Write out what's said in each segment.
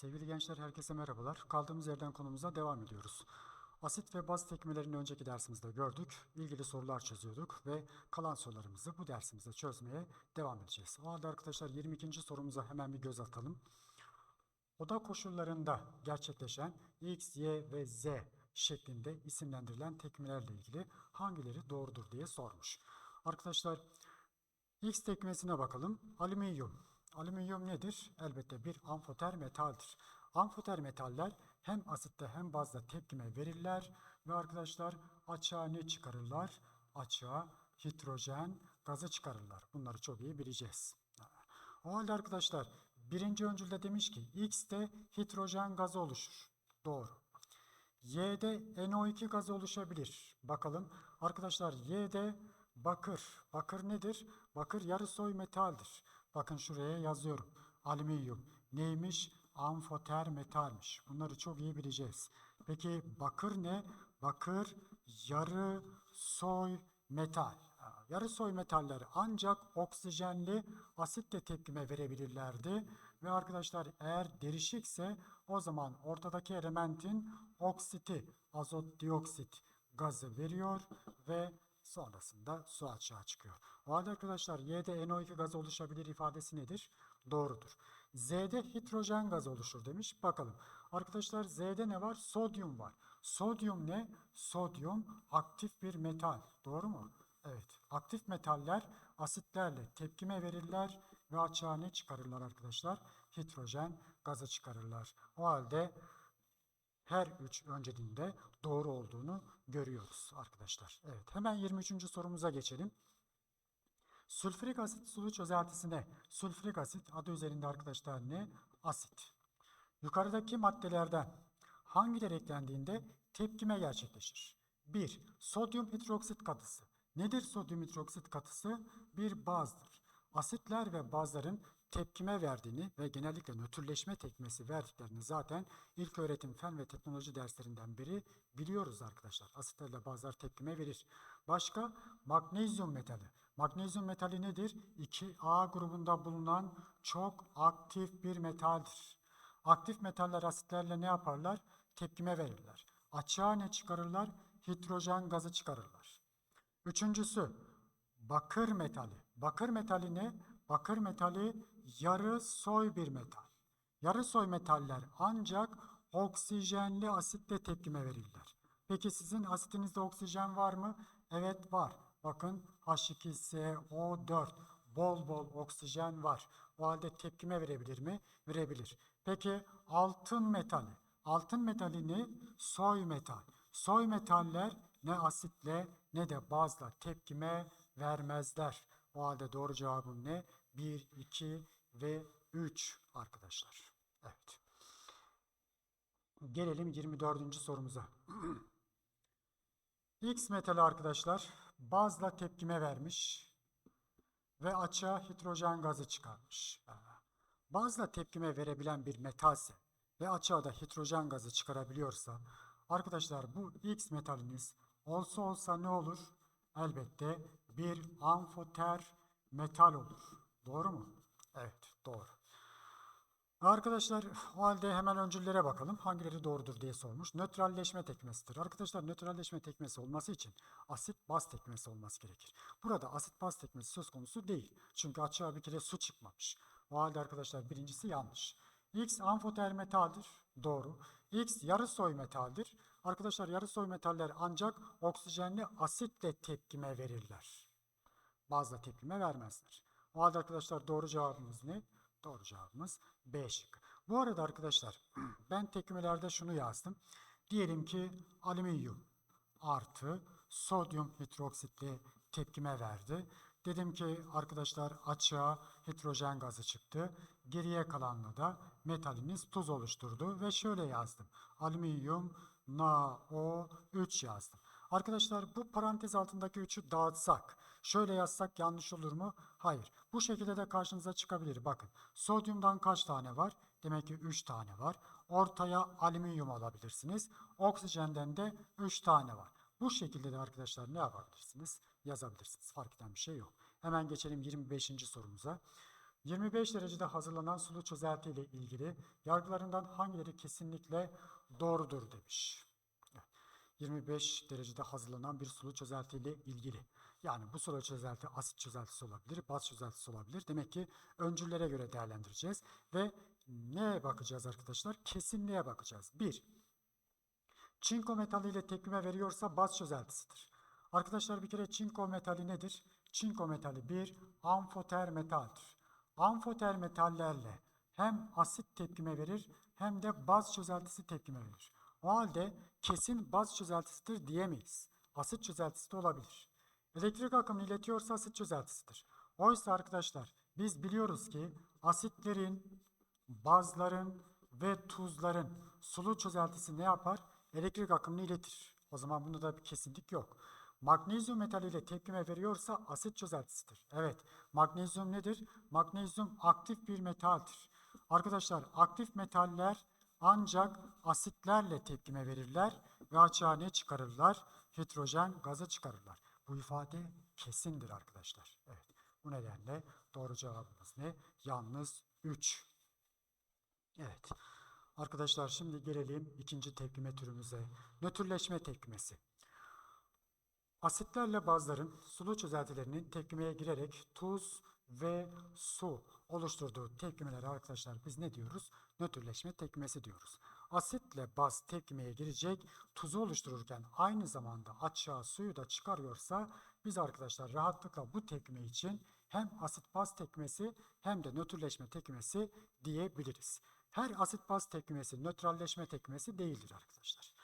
Sevgili gençler herkese merhabalar. Kaldığımız yerden konumuza devam ediyoruz. Asit ve baz tekmelerini önceki dersimizde gördük. İlgili sorular çözüyorduk ve kalan sorularımızı bu dersimizde çözmeye devam edeceğiz. O halde arkadaşlar 22. sorumuza hemen bir göz atalım. Oda koşullarında gerçekleşen X, Y ve Z şeklinde isimlendirilen tekmelerle ilgili hangileri doğrudur diye sormuş. Arkadaşlar X tekmesine bakalım. Alüminyum. Alüminyum nedir? Elbette bir amfoter metaldir. Amfoter metaller hem asitte hem bazda tepkime verirler ve arkadaşlar açığa ne çıkarırlar? Açığa hidrojen gazı çıkarırlar. Bunları çok iyi bileceğiz. O halde arkadaşlar birinci öncülde demiş ki X'te hidrojen gazı oluşur. Doğru. Y'de NO2 gazı oluşabilir. Bakalım arkadaşlar Y'de bakır. Bakır nedir? Bakır yarı soy metaldir. Bakın şuraya yazıyorum. Alüminyum neymiş? Amfoter metalmiş. Bunları çok iyi bileceğiz. Peki bakır ne? Bakır yarı soy metal. Yarı soy metaller ancak oksijenli asitle tepkime verebilirlerdi. Ve arkadaşlar eğer derişikse o zaman ortadaki elementin oksiti, azot dioksit gazı veriyor ve sonrasında su açığa çıkıyor. O halde arkadaşlar Y'de NO2 gazı oluşabilir ifadesi nedir? Doğrudur. Z'de hidrojen gazı oluşur demiş. Bakalım. Arkadaşlar Z'de ne var? Sodyum var. Sodyum ne? Sodyum aktif bir metal. Doğru mu? Evet. Aktif metaller asitlerle tepkime verirler ve açığa ne çıkarırlar arkadaşlar? Hidrojen gazı çıkarırlar. O halde her üç önceliğinde doğru olduğunu görüyoruz arkadaşlar. Evet hemen 23. sorumuza geçelim. Sülfürik asit sulu çözeltisine sülfürik asit adı üzerinde arkadaşlar ne? Asit. Yukarıdaki maddelerden hangileri eklendiğinde tepkime gerçekleşir? 1. Sodyum hidroksit katısı. Nedir sodyum hidroksit katısı? Bir bazdır. Asitler ve bazların tepkime verdiğini ve genellikle nötrleşme tekmesi verdiklerini zaten ilk öğretim fen ve teknoloji derslerinden biri biliyoruz arkadaşlar. Asitlerle bazılar tepkime verir. Başka magnezyum metali. Magnezyum metali nedir? 2A grubunda bulunan çok aktif bir metaldir. Aktif metaller asitlerle ne yaparlar? Tepkime verirler. Açığa ne çıkarırlar? Hidrojen gazı çıkarırlar. Üçüncüsü bakır metali. Bakır metali ne? Bakır metali yarı soy bir metal. Yarı soy metaller ancak oksijenli asitle tepkime verirler. Peki sizin asitinizde oksijen var mı? Evet var. Bakın H2SO4 bol bol oksijen var. O halde tepkime verebilir mi? Verebilir. Peki altın metali. Altın metali ne? Soy metal. Soy metaller ne asitle ne de bazla tepkime vermezler. O halde doğru cevabım ne? 1, 2 ve 3 arkadaşlar. Evet. Gelelim 24. sorumuza. X metali arkadaşlar bazla tepkime vermiş ve açığa hidrojen gazı çıkarmış. Bazla tepkime verebilen bir metalse ve açığa da hidrojen gazı çıkarabiliyorsa arkadaşlar bu X metaliniz olsa olsa ne olur? Elbette bir amfoter metal olur. Doğru mu? Evet doğru. Arkadaşlar o halde hemen öncüllere bakalım. Hangileri doğrudur diye sormuş. Nötralleşme tekmesidir. Arkadaşlar nötralleşme tekmesi olması için asit baz tekmesi olması gerekir. Burada asit baz tekmesi söz konusu değil. Çünkü açığa bir kere su çıkmamış. O halde arkadaşlar birincisi yanlış. X amfoter metaldir. Doğru. X yarı soy metaldir. Arkadaşlar yarı soy metaller ancak oksijenli asitle tepkime verirler. Bazla tepkime vermezler. O halde arkadaşlar doğru cevabımız ne? Doğru cevabımız B şıkkı. Bu arada arkadaşlar ben tepkimelerde şunu yazdım. Diyelim ki alüminyum artı sodyum hidroksitle tepkime verdi. Dedim ki arkadaşlar açığa hidrojen gazı çıktı. Geriye kalanla da metaliniz tuz oluşturdu ve şöyle yazdım. Alüminyum NaO3 yazdım. Arkadaşlar bu parantez altındaki 3'ü dağıtsak, şöyle yazsak yanlış olur mu? Hayır. Bu şekilde de karşınıza çıkabilir. Bakın sodyumdan kaç tane var? Demek ki 3 tane var. Ortaya alüminyum alabilirsiniz. Oksijenden de 3 tane var. Bu şekilde de arkadaşlar ne yapabilirsiniz? Yazabilirsiniz. Fark eden bir şey yok. Hemen geçelim 25. sorumuza. 25 derecede hazırlanan sulu çözelti ile ilgili yargılarından hangileri kesinlikle doğrudur demiş. Evet, 25 derecede hazırlanan bir sulu çözelti ile ilgili. Yani bu sulu çözelti asit çözeltisi olabilir, baz çözeltisi olabilir. Demek ki öncüllere göre değerlendireceğiz ve neye bakacağız arkadaşlar? Kesinliğe bakacağız. 1. Çinko metali ile tepkime veriyorsa baz çözeltisidir. Arkadaşlar bir kere çinko metali nedir? Çinko metali bir amfoter metaldir. Amfoter metallerle hem asit tepkime verir hem de baz çözeltisi tepkime verir. O halde kesin baz çözeltisidir diyemeyiz. Asit çözeltisi de olabilir. Elektrik akımını iletiyorsa asit çözeltisidir. Oysa arkadaşlar biz biliyoruz ki asitlerin, bazların ve tuzların sulu çözeltisi ne yapar? Elektrik akımını iletir. O zaman bunda da bir kesinlik yok. Magnezyum metaliyle tepkime veriyorsa asit çözeltisidir. Evet, magnezyum nedir? Magnezyum aktif bir metaldir. Arkadaşlar aktif metaller ancak asitlerle tepkime verirler ve açığa ne çıkarırlar? Hidrojen gazı çıkarırlar. Bu ifade kesindir arkadaşlar. Evet, bu nedenle doğru cevabımız ne? Yalnız 3. Evet. Arkadaşlar şimdi gelelim ikinci tepkime türümüze. Nötrleşme tepkimesi. Asitlerle bazların sulu çözeltilerinin tepkimeye girerek tuz ve su oluşturduğu tepkimelere arkadaşlar biz ne diyoruz? Nötrleşme tepkimesi diyoruz. Asitle baz tepkimeye girecek, tuzu oluştururken aynı zamanda açığa suyu da çıkarıyorsa biz arkadaşlar rahatlıkla bu tepkime için hem asit baz tepkimesi hem de nötrleşme tepkimesi diyebiliriz. Her asit baz tepkimesi nötralleşme tepkimesi değildir arkadaşlar.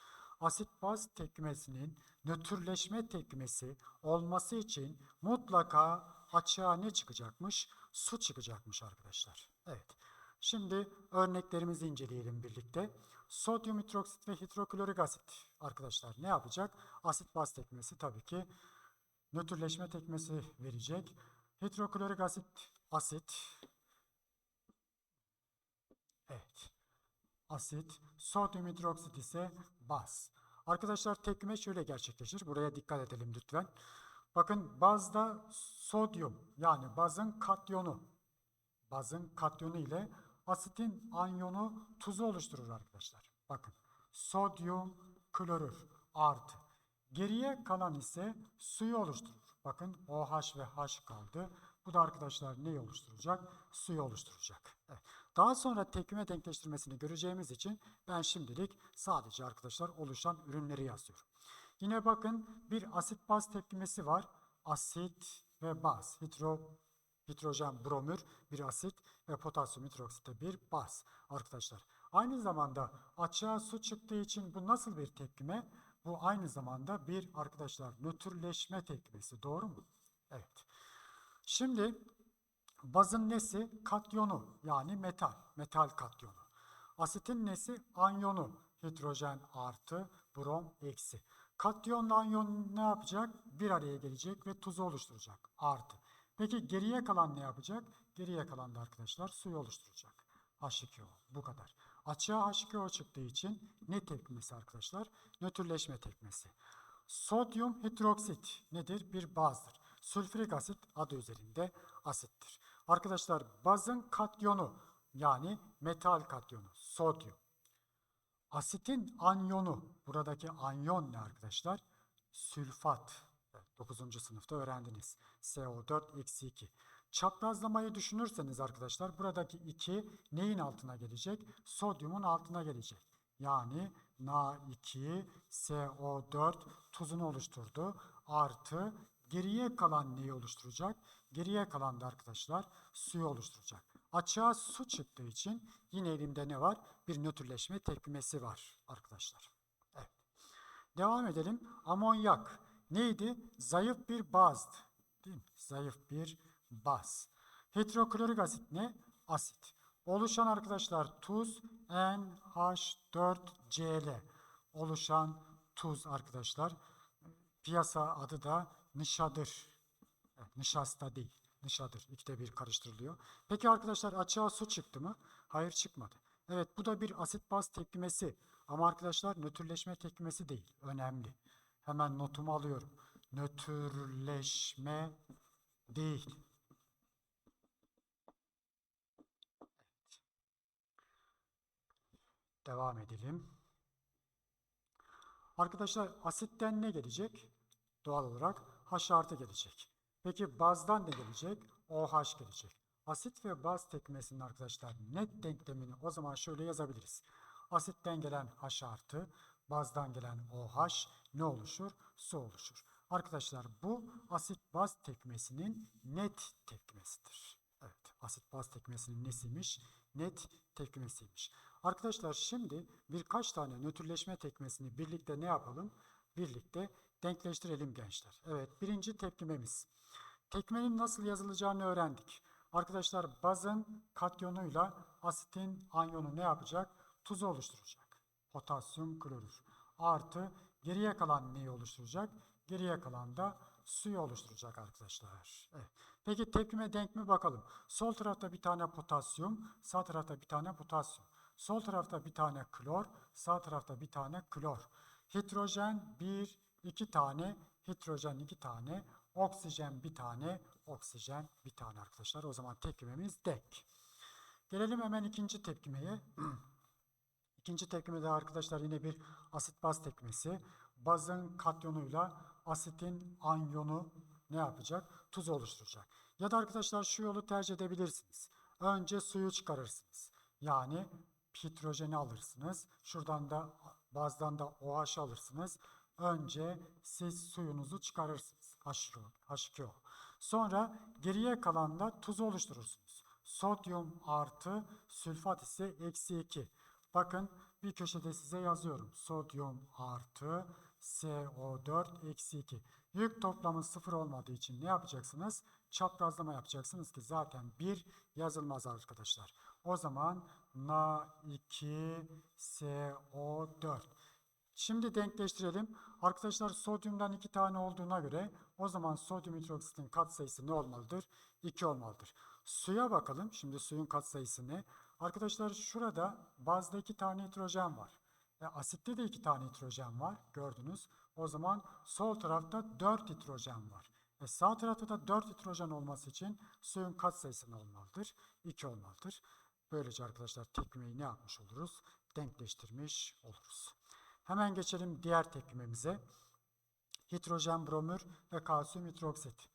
Asit baz tepkimesinin nötrleşme tepkimesi olması için mutlaka açığa ne çıkacakmış? Su çıkacakmış arkadaşlar. Evet. Şimdi örneklerimizi inceleyelim birlikte. Sodyum hidroksit ve hidroklorik asit arkadaşlar ne yapacak? Asit baz tepkimesi tabii ki nötrleşme tepkimesi verecek. Hidroklorik asit asit Evet. Asit, sodyum hidroksit ise baz. Arkadaşlar tepkime şöyle gerçekleşir. Buraya dikkat edelim lütfen. Bakın bazda sodyum yani bazın katyonu bazın katyonu ile asitin anyonu tuzu oluşturur arkadaşlar. Bakın sodyum klorür artı. Geriye kalan ise suyu oluşturur. Bakın OH ve H kaldı. Bu da arkadaşlar neyi oluşturacak? Suyu oluşturacak. Evet. Daha sonra tepkime denkleştirmesini göreceğimiz için ben şimdilik sadece arkadaşlar oluşan ürünleri yazıyorum. Yine bakın bir asit baz tepkimesi var. Asit ve baz. Hidro, hidrojen bromür bir asit ve potasyum hidroksite bir baz arkadaşlar. Aynı zamanda açığa su çıktığı için bu nasıl bir tepkime? Bu aynı zamanda bir arkadaşlar nötrleşme tepkimesi. Doğru mu? Evet. Şimdi bazın nesi? Katyonu yani metal. Metal katyonu. Asitin nesi? Anyonu. Hidrojen artı, brom eksi. Katyonla anyon ne yapacak? Bir araya gelecek ve tuzu oluşturacak. Artı. Peki geriye kalan ne yapacak? Geriye kalan da arkadaşlar suyu oluşturacak. H2O. Bu kadar. Açığa H2O çıktığı için ne tepkimesi arkadaşlar? Nötrleşme tepkimesi. Sodyum hidroksit nedir? Bir bazdır. Sülfürik asit adı üzerinde asittir. Arkadaşlar bazın katyonu yani metal katyonu sodyum. Asitin anyonu buradaki anyon ne arkadaşlar? Sülfat. 9. sınıfta öğrendiniz. CO4 eksi 2. Çaprazlamayı düşünürseniz arkadaşlar buradaki 2 neyin altına gelecek? Sodyumun altına gelecek. Yani Na2 CO4 tuzunu oluşturdu. Artı geriye kalan neyi oluşturacak? Geriye kalan da arkadaşlar suyu oluşturacak. Açığa su çıktığı için yine elimde ne var? Bir nötrleşme tepkimesi var arkadaşlar. Evet. Devam edelim. Amonyak neydi? Zayıf bir bazdı. Değil mi? Zayıf bir baz. Hidroklorik asit ne? Asit. Oluşan arkadaşlar tuz NH4Cl. Oluşan tuz arkadaşlar. Piyasa adı da nişadır. Nişasta değil. Nişadır. İkide bir karıştırılıyor. Peki arkadaşlar açığa su çıktı mı? Hayır çıkmadı. Evet bu da bir asit baz tepkimesi. Ama arkadaşlar nötrleşme tepkimesi değil. Önemli. Hemen notumu alıyorum. Nötrleşme değil. Evet. Devam edelim. Arkadaşlar asitten ne gelecek? Doğal olarak H artı gelecek. Peki bazdan ne gelecek? OH gelecek. Asit ve baz tekmesinin arkadaşlar net denklemini o zaman şöyle yazabiliriz. Asitten gelen H artı, bazdan gelen OH ne oluşur? Su oluşur. Arkadaşlar bu asit baz tekmesinin net tekmesidir. Evet, asit baz tekmesinin nesiymiş? Net tekmesiymiş. Arkadaşlar şimdi birkaç tane nötrleşme tekmesini birlikte ne yapalım? Birlikte denkleştirelim gençler. Evet, birinci tepkimemiz. Tekmenin nasıl yazılacağını öğrendik. Arkadaşlar bazın katyonuyla asitin anyonu ne yapacak? Tuzu oluşturacak. Potasyum klorür. Artı geriye kalan neyi oluşturacak? Geriye kalan da suyu oluşturacak arkadaşlar. Evet. Peki tepkime denk mi bakalım. Sol tarafta bir tane potasyum, sağ tarafta bir tane potasyum. Sol tarafta bir tane klor, sağ tarafta bir tane klor. Hidrojen bir, iki tane, hidrojen iki tane, oksijen bir tane, oksijen bir tane arkadaşlar. O zaman tepkimemiz denk. Gelelim hemen ikinci tepkimeye. İkinci tepkimede arkadaşlar yine bir asit baz tepkimesi. Bazın katyonuyla asitin anyonu ne yapacak? Tuz oluşturacak. Ya da arkadaşlar şu yolu tercih edebilirsiniz. Önce suyu çıkarırsınız. Yani hidrojeni alırsınız. Şuradan da bazdan da OH alırsınız. Önce siz suyunuzu çıkarırsınız. H2O. H2O. Sonra geriye kalan da tuz oluşturursunuz. Sodyum artı sülfat ise eksi 2. Bakın bir köşede size yazıyorum. Sodyum artı CO4 eksi 2. Yük toplamı sıfır olmadığı için ne yapacaksınız? Çaprazlama yapacaksınız ki zaten 1 yazılmaz arkadaşlar. O zaman Na2CO4. Şimdi denkleştirelim. Arkadaşlar sodyumdan 2 tane olduğuna göre o zaman sodyum hidroksitin katsayısı ne olmalıdır? 2 olmalıdır. Suya bakalım. Şimdi suyun katsayısı ne? Arkadaşlar şurada bazda 2 tane hidrojen var. E, asitte de 2 tane hidrojen var. Gördünüz. O zaman sol tarafta 4 hidrojen var. E, sağ tarafta da 4 hidrojen olması için suyun katsayısı ne olmalıdır? 2 olmalıdır. Böylece arkadaşlar tepkimeyi ne yapmış oluruz? Denkleştirmiş oluruz. Hemen geçelim diğer tepkimemize. Hidrojen bromür ve kalsiyum hidroksit.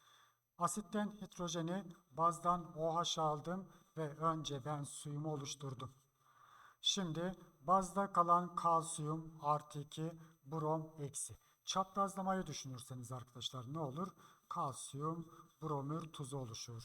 Asitten hidrojeni bazdan OH aldım ve önce ben suyumu oluşturdum. Şimdi bazda kalan kalsiyum artı 2 brom eksi. Çaprazlamayı düşünürseniz arkadaşlar ne olur? Kalsiyum bromür tuzu oluşur.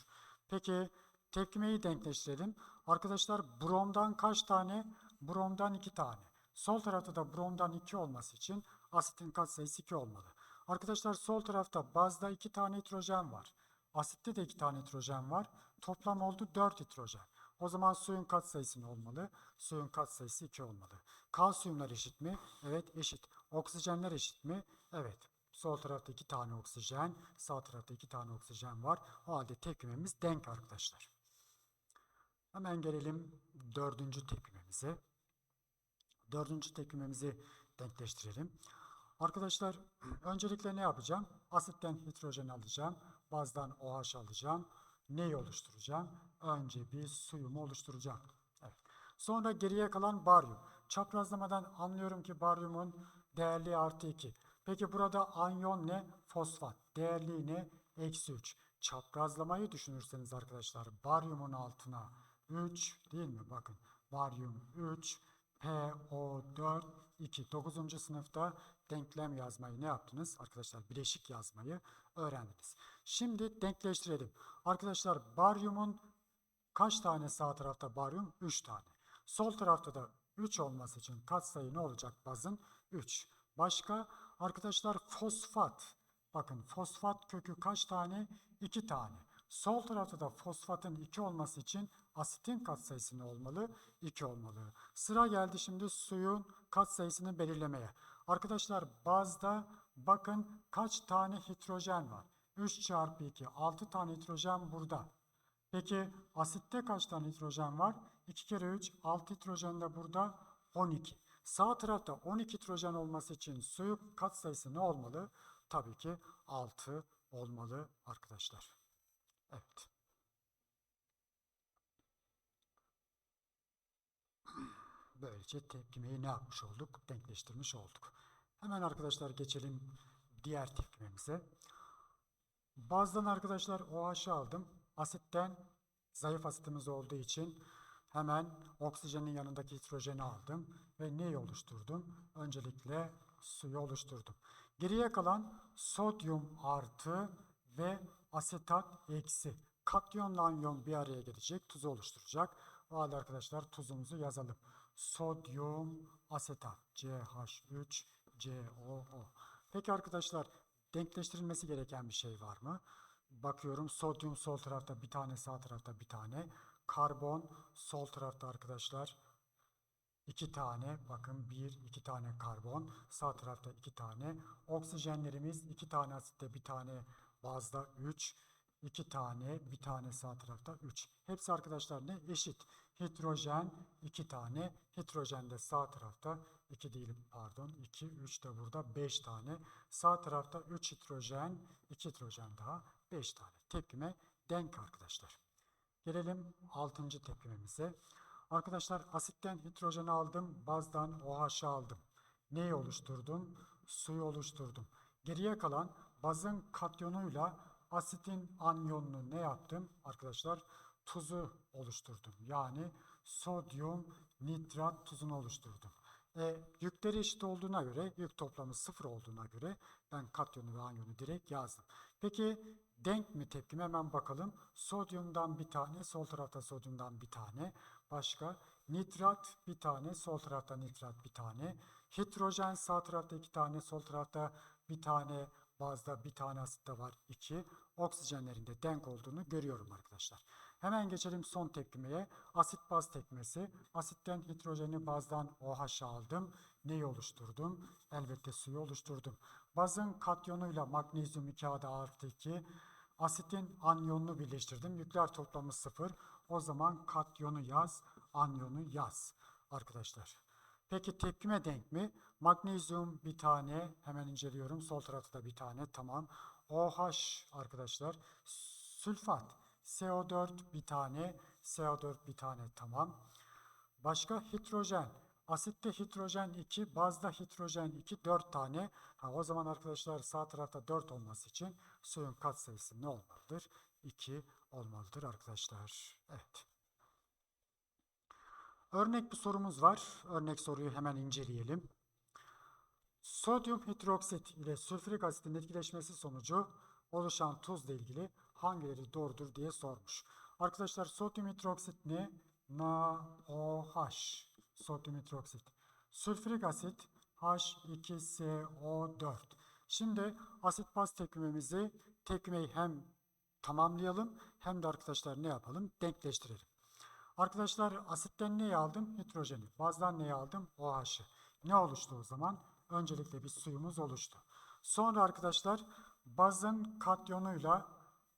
Peki tepkimeyi denkleştirelim. Arkadaşlar bromdan kaç tane? Bromdan 2 tane. Sol tarafta da bromdan 2 olması için asitin katsayısı 2 olmalı. Arkadaşlar sol tarafta bazda 2 tane hidrojen var. Asitte de 2 tane hidrojen var. Toplam oldu 4 hidrojen. O zaman suyun katsayısı ne olmalı? Suyun katsayısı 2 olmalı. Kalsiyumlar eşit mi? Evet eşit. Oksijenler eşit mi? Evet. Sol tarafta 2 tane oksijen, sağ tarafta 2 tane oksijen var. O halde tepkimemiz denk arkadaşlar. Hemen gelelim dördüncü tepkimemize. Dördüncü tepkimemizi denkleştirelim. Arkadaşlar öncelikle ne yapacağım? Asitten hidrojen alacağım. Bazdan OH alacağım. Neyi oluşturacağım? Önce bir suyumu oluşturacağım. Evet. Sonra geriye kalan baryum. Çaprazlamadan anlıyorum ki baryumun değerli artı 2. Peki burada anyon ne? Fosfat. Değerli ne? Eksi 3. Çaprazlamayı düşünürseniz arkadaşlar baryumun altına 3 değil mi? Bakın baryum 3 PO4 2. 9. sınıfta denklem yazmayı ne yaptınız? Arkadaşlar bileşik yazmayı öğrendiniz. Şimdi denkleştirelim. Arkadaşlar baryumun kaç tane sağ tarafta baryum? 3 tane. Sol tarafta da 3 olması için katsayı ne olacak bazın? 3. Başka arkadaşlar fosfat. Bakın fosfat kökü kaç tane? 2 tane. Sol tarafta da fosfatın 2 olması için asitin katsayısı ne olmalı? 2 olmalı. Sıra geldi şimdi suyun katsayısını belirlemeye. Arkadaşlar bazda bakın kaç tane hidrojen var? 3 çarpı 2 6 tane hidrojen burada. Peki asitte kaç tane hidrojen var? 2 kere 3 6 hidrojen de burada 12. Sağ tarafta 12 hidrojen olması için suyu katsayısı ne olmalı? Tabii ki 6 olmalı arkadaşlar. Evet. Böylece tepkimeyi ne yapmış olduk? Denkleştirmiş olduk. Hemen arkadaşlar geçelim diğer tepkimemize. Bazdan arkadaşlar OH'ı aldım. Asitten zayıf asitimiz olduğu için hemen oksijenin yanındaki hidrojeni aldım ve neyi oluşturdum? Öncelikle suyu oluşturdum. Geriye kalan sodyum artı ve asetat eksi. Katyonla anyon bir araya gelecek, tuzu oluşturacak. O halde arkadaşlar tuzumuzu yazalım. Sodyum asetat CH3 COO. Peki arkadaşlar denkleştirilmesi gereken bir şey var mı? Bakıyorum sodyum sol tarafta bir tane sağ tarafta bir tane. Karbon sol tarafta arkadaşlar iki tane bakın bir iki tane karbon sağ tarafta iki tane. Oksijenlerimiz iki tane asitte bir tane bazda üç. iki tane bir tane sağ tarafta üç. Hepsi arkadaşlar ne? Eşit. Hidrojen iki tane. Hidrojen de sağ tarafta 2 değil pardon 2 3 de burada 5 tane. Sağ tarafta 3 hidrojen 2 hidrojen daha 5 tane. Tepkime denk arkadaşlar. Gelelim 6. tepkimemize. Arkadaşlar asitten hidrojeni aldım. Bazdan OH'ı aldım. Neyi oluşturdum? Suyu oluşturdum. Geriye kalan bazın katyonuyla asitin anyonunu ne yaptım? Arkadaşlar tuzu oluşturdum. Yani sodyum nitrat tuzunu oluşturdum. E, yükleri eşit olduğuna göre, yük toplamı sıfır olduğuna göre ben katyonu ve anyonu direkt yazdım. Peki denk mi tepkime hemen bakalım. Sodyumdan bir tane, sol tarafta sodyumdan bir tane. Başka nitrat bir tane, sol tarafta nitrat bir tane. Hidrojen sağ tarafta iki tane, sol tarafta bir tane. Bazda bir tane asitte var iki. Oksijenlerin de denk olduğunu görüyorum arkadaşlar. Hemen geçelim son tepkimeye. Asit baz tepkimesi. Asitten hidrojeni bazdan OH aldım. Neyi oluşturdum? Elbette suyu oluşturdum. Bazın katyonuyla magnezyum 2 A'da artı 2. Asitin anyonunu birleştirdim. Yükler toplamı 0. O zaman katyonu yaz, anyonu yaz arkadaşlar. Peki tepkime denk mi? Magnezyum bir tane hemen inceliyorum. Sol tarafta da bir tane tamam. OH arkadaşlar. Sülfat CO4 bir tane. CO4 bir tane tamam. Başka hidrojen. Asitte hidrojen 2, bazda hidrojen 2, 4 tane. Ha, o zaman arkadaşlar sağ tarafta 4 olması için suyun katsayısı ne olmalıdır? 2 olmalıdır arkadaşlar. Evet. Örnek bir sorumuz var. Örnek soruyu hemen inceleyelim. Sodyum hidroksit ile sülfürik asitin etkileşmesi sonucu oluşan tuzla ilgili hangileri doğrudur diye sormuş. Arkadaşlar sodyum hidroksit ne? NaOH. Sodyum hidroksit. Sülfürik asit H2SO4. Şimdi asit baz tepkimemizi tepkimeyi hem tamamlayalım hem de arkadaşlar ne yapalım? Denkleştirelim. Arkadaşlar asitten neyi aldım? Hidrojeni. Bazdan neyi aldım? OH'ı. Ne oluştu o zaman? Öncelikle bir suyumuz oluştu. Sonra arkadaşlar bazın katyonuyla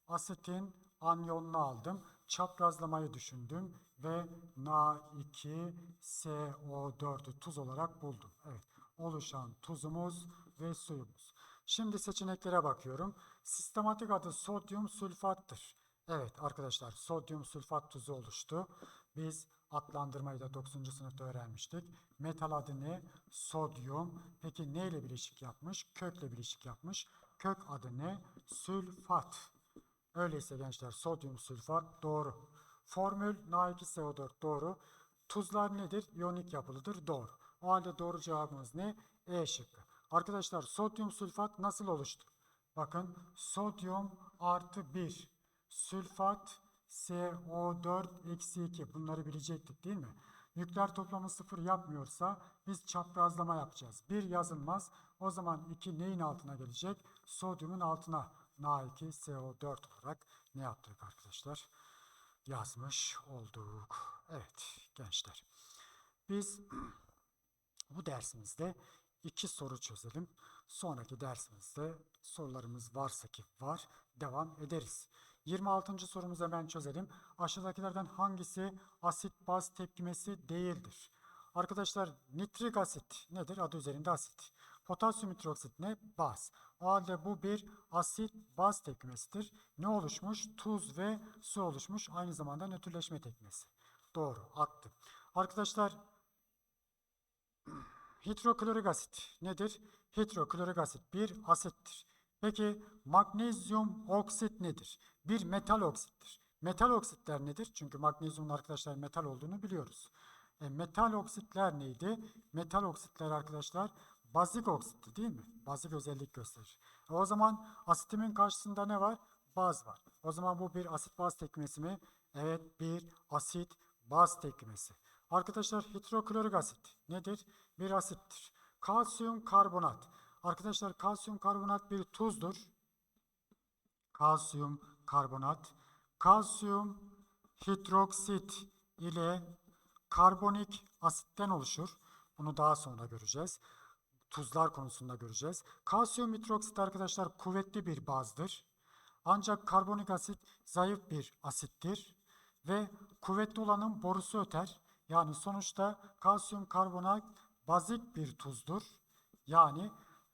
asitin anyonunu aldım. Çaprazlamayı düşündüm ve Na2SO4'ü tuz olarak buldum. Evet, oluşan tuzumuz ve suyumuz. Şimdi seçeneklere bakıyorum. Sistematik adı sodyum sülfattır. Evet arkadaşlar sodyum sülfat tuzu oluştu. Biz adlandırmayı da 9. sınıfta öğrenmiştik. Metal adı ne? Sodyum. Peki neyle bileşik yapmış? Kökle bileşik yapmış. Kök adı ne? Sülfat. Öyleyse gençler sodyum sülfat doğru. Formül Na2SO4 doğru. Tuzlar nedir? İyonik yapılıdır. Doğru. O halde doğru cevabımız ne? E şıkkı. Arkadaşlar sodyum sülfat nasıl oluştu? Bakın sodyum artı 1 sülfat SO4 eksi 2 bunları bilecektik değil mi? Yükler toplamı sıfır yapmıyorsa biz çaprazlama yapacağız. 1 yazılmaz. O zaman 2 neyin altına gelecek? Sodyumun altına Na2SO4 olarak ne yaptık arkadaşlar? Yazmış olduk. Evet gençler. Biz bu dersimizde iki soru çözelim. Sonraki dersimizde sorularımız varsa ki var devam ederiz. 26. sorumuzu hemen çözelim. Aşağıdakilerden hangisi asit baz tepkimesi değildir? Arkadaşlar nitrik asit nedir? Adı üzerinde asit. Potasyum hidroksit ne? Baz. O halde bu bir asit baz tepkimesidir. Ne oluşmuş? Tuz ve su oluşmuş. Aynı zamanda nötrleşme tepkimesi. Doğru attım. Arkadaşlar hidroklorik asit nedir? Hidroklorik asit bir asittir. Peki magnezyum oksit nedir? Bir metal oksittir. Metal oksitler nedir? Çünkü magnezyumun arkadaşlar metal olduğunu biliyoruz. E, metal oksitler neydi? Metal oksitler arkadaşlar bazik oksitti değil mi? Bazik özellik gösterir. E, o zaman asitimin karşısında ne var? Baz var. O zaman bu bir asit baz tekmesi mi? Evet bir asit baz tekmesi. Arkadaşlar hidroklorik asit nedir? Bir asittir. Kalsiyum karbonat. Arkadaşlar kalsiyum karbonat bir tuzdur. Kalsiyum karbonat. Kalsiyum hidroksit ile karbonik asitten oluşur. Bunu daha sonra göreceğiz. Tuzlar konusunda göreceğiz. Kalsiyum hidroksit arkadaşlar kuvvetli bir bazdır. Ancak karbonik asit zayıf bir asittir ve kuvvetli olanın borusu öter. Yani sonuçta kalsiyum karbonat bazik bir tuzdur. Yani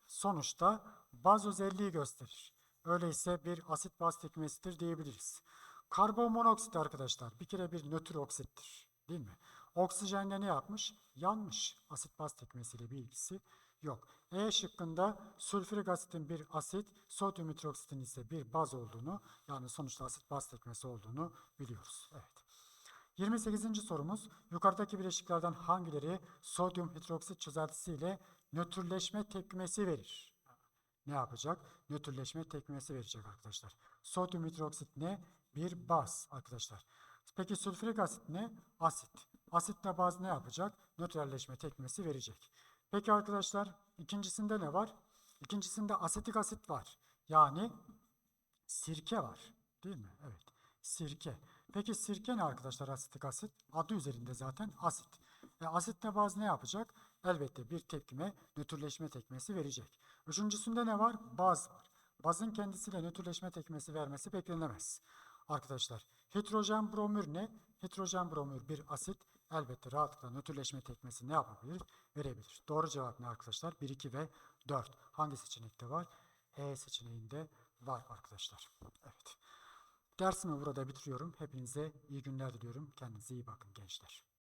sonuçta baz özelliği gösterir. Öyleyse bir asit baz tekmesidir diyebiliriz. Karbon monoksit arkadaşlar bir kere bir nötr oksittir. Değil mi? Oksijenle ne yapmış? Yanmış. Asit baz tekmesiyle bir ilgisi yok. E şıkkında sülfürik asitin bir asit, sodyum hidroksitin ise bir baz olduğunu yani sonuçta asit baz tekmesi olduğunu biliyoruz. Evet. 28. sorumuz yukarıdaki bileşiklerden hangileri sodyum hidroksit çözeltisiyle nötrleşme tepkimesi verir? Ne yapacak? Nötrleşme tepkimesi verecek arkadaşlar. Sodyum hidroksit ne? Bir baz arkadaşlar. Peki sülfürik asit ne? Asit. Asitle baz ne yapacak? Nötralleşme tepkimesi verecek. Peki arkadaşlar ikincisinde ne var? İkincisinde asetik asit var. Yani sirke var. Değil mi? Evet. Sirke. Peki sirke ne arkadaşlar asetik asit? Adı üzerinde zaten asit. E, asitle baz ne yapacak? Elbette bir tepkime nötrleşme tekmesi verecek. Üçüncüsünde ne var? Baz var. Bazın kendisiyle nötrleşme tekmesi vermesi beklenemez. Arkadaşlar hidrojen bromür ne? Hidrojen bromür bir asit elbette rahatlıkla nötrleşme tekmesi ne yapabilir? Verebilir. Doğru cevap ne arkadaşlar? 1, 2 ve 4. Hangi seçenekte var? E seçeneğinde var arkadaşlar. Evet. Dersimi burada bitiriyorum. Hepinize iyi günler diliyorum. Kendinize iyi bakın gençler.